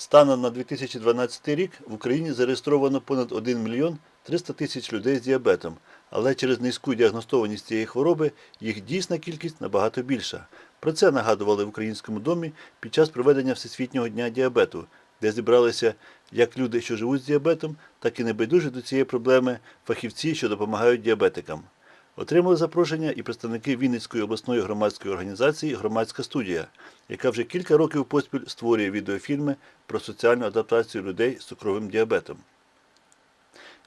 Станом на 2012 рік в Україні зареєстровано понад 1 мільйон 300 тисяч людей з діабетом, але через низьку діагностованість цієї хвороби їх дійсна кількість набагато більша. Про це нагадували в Українському домі під час проведення Всесвітнього дня діабету, де зібралися як люди, що живуть з діабетом, так і небайдужі до цієї проблеми фахівці, що допомагають діабетикам. Отримали запрошення і представники Вінницької обласної громадської організації Громадська студія, яка вже кілька років поспіль створює відеофільми про соціальну адаптацію людей з цукровим діабетом.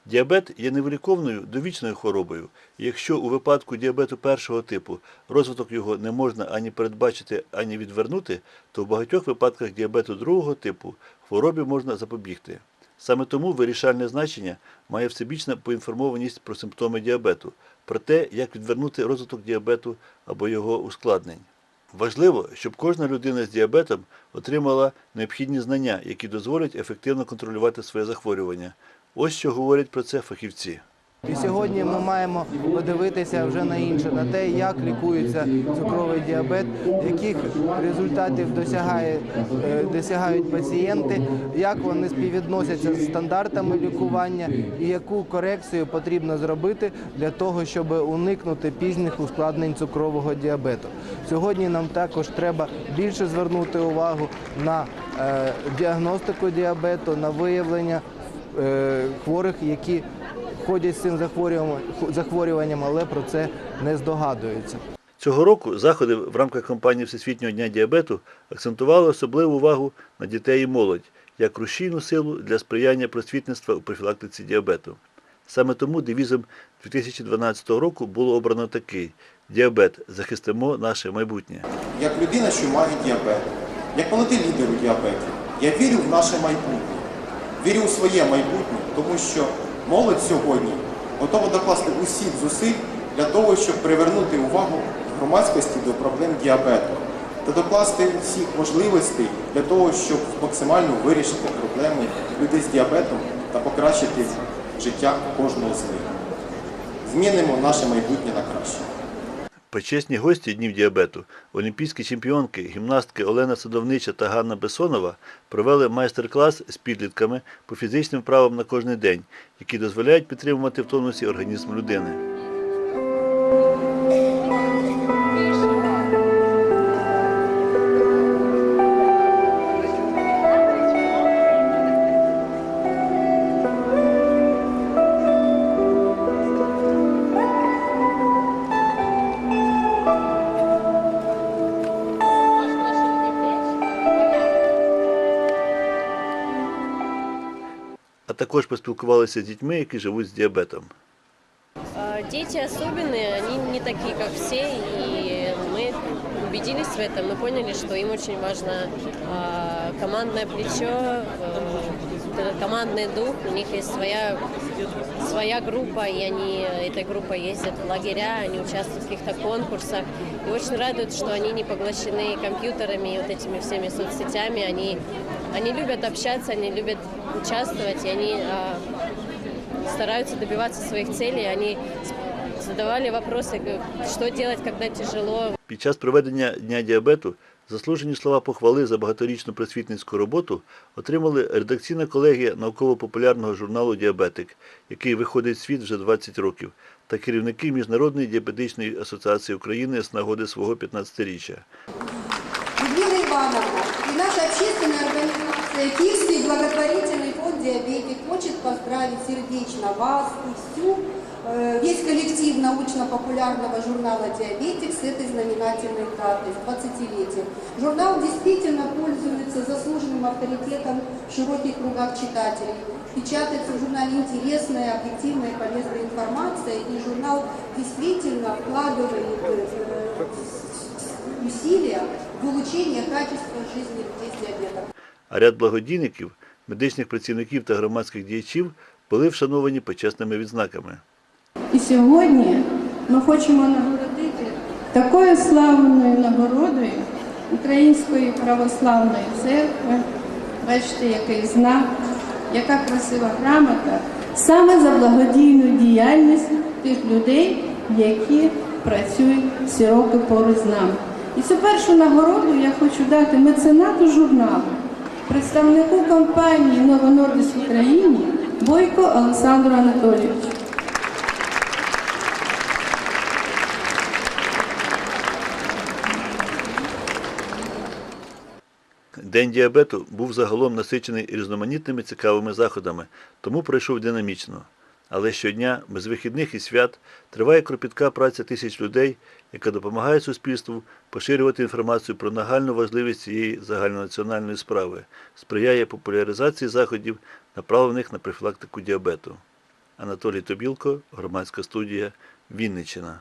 Діабет є невиліковною довічною хворобою, і якщо у випадку діабету першого типу розвиток його не можна ані передбачити, ані відвернути, то в багатьох випадках діабету другого типу хворобі можна запобігти. Саме тому вирішальне значення має всебічна поінформованість про симптоми діабету, про те, як відвернути розвиток діабету або його ускладнень. Важливо, щоб кожна людина з діабетом отримала необхідні знання, які дозволять ефективно контролювати своє захворювання. Ось що говорять про це фахівці. І сьогодні ми маємо подивитися вже на інше, на те, як лікується цукровий діабет, яких результатів досягає, е, досягають пацієнти, як вони співвідносяться з стандартами лікування і яку корекцію потрібно зробити для того, щоб уникнути пізніх ускладнень цукрового діабету. Сьогодні нам також треба більше звернути увагу на е, діагностику діабету, на виявлення е, хворих, які ходять з цим захворюванням, захворюванням, але про це не здогадуються. Цього року заходи в рамках кампанії Всесвітнього дня діабету акцентували особливу увагу на дітей і молодь як рушійну силу для сприяння просвітництва у профілактиці діабету. Саме тому девізом 2012 року було обрано такий діабет захистимо наше майбутнє. як людина, що має діабет, як молодий лідер у діабеті, я вірю в наше майбутнє, вірю у своє майбутнє, тому що молодь сьогодні готова докласти усіх зусиль для того, щоб привернути увагу громадськості до проблем діабету та докласти всіх можливостей для того, щоб максимально вирішити проблеми людей з діабетом та покращити життя кожного з них. Змінимо наше майбутнє на краще. Почесні гості Днів діабету, олімпійські чемпіонки, гімнастки Олена Садовнича та Ганна Бесонова провели майстер-клас з підлітками по фізичним вправам на кожний день, які дозволяють підтримувати в тонусі організм людини. також поспілкувалися з дітьми, які живуть з діабетом. А, Дети особенные, они не такие, как все, и мы убедились в этом, мы поняли, что им очень важно а, командное плечо, э, вот этот командный дух, у них есть своя, своя группа, и они этой группой ездят в лагеря, они участвуют в каких-то конкурсах, и очень радует, что они не поглощены компьютерами и вот этими всеми соцсетями, они, они любят общаться, они любят участвовать, и они а, стараются добиваться своих целей. Они с- задавали вопросы, что делать, когда тяжело. Під час проведення Дня діабету заслужені слова похвали за багаторічну просвітницьку роботу отримали редакційна колегія науково-популярного журналу Діабетик, який виходить в світ вже 20 років, та керівники Міжнародної діабетичної асоціації України з нагоди свого 15-річчя. Людмила Ивановна и наша общественная организация Киевский благотворительный фонд «Диабетик» хочет поздравить сердечно вас и всю, э, весь коллектив научно-популярного журнала «Диабетик» с этой знаменательной датой, с 20-летием. Журнал действительно пользуется заслуженным авторитетом в широких кругах читателей. Печатается в журнале интересная, объективная и полезная информация, и журнал действительно вкладывает э, усилия в улучшение качества жизни людей с диабетом. А ряд благодійників, медичних працівників та громадських діячів були вшановані почесними відзнаками. І сьогодні ми хочемо нагородити такою славною нагородою Української православної церкви. Бачите, який знак, яка красива грамота, саме за благодійну діяльність тих людей, які працюють всі роки поруч з нами. І цю першу нагороду я хочу дати меценату журналу представнику компанії Новонордис в Україні Бойко Олександру Анатолійовичу. День діабету був загалом насичений різноманітними цікавими заходами, тому пройшов динамічно. Але щодня, без вихідних і свят, триває кропітка праця тисяч людей, яка допомагає суспільству поширювати інформацію про нагальну важливість цієї загальнонаціональної справи, сприяє популяризації заходів, направлених на профілактику діабету. Анатолій Тобілко, громадська студія Вінниччина.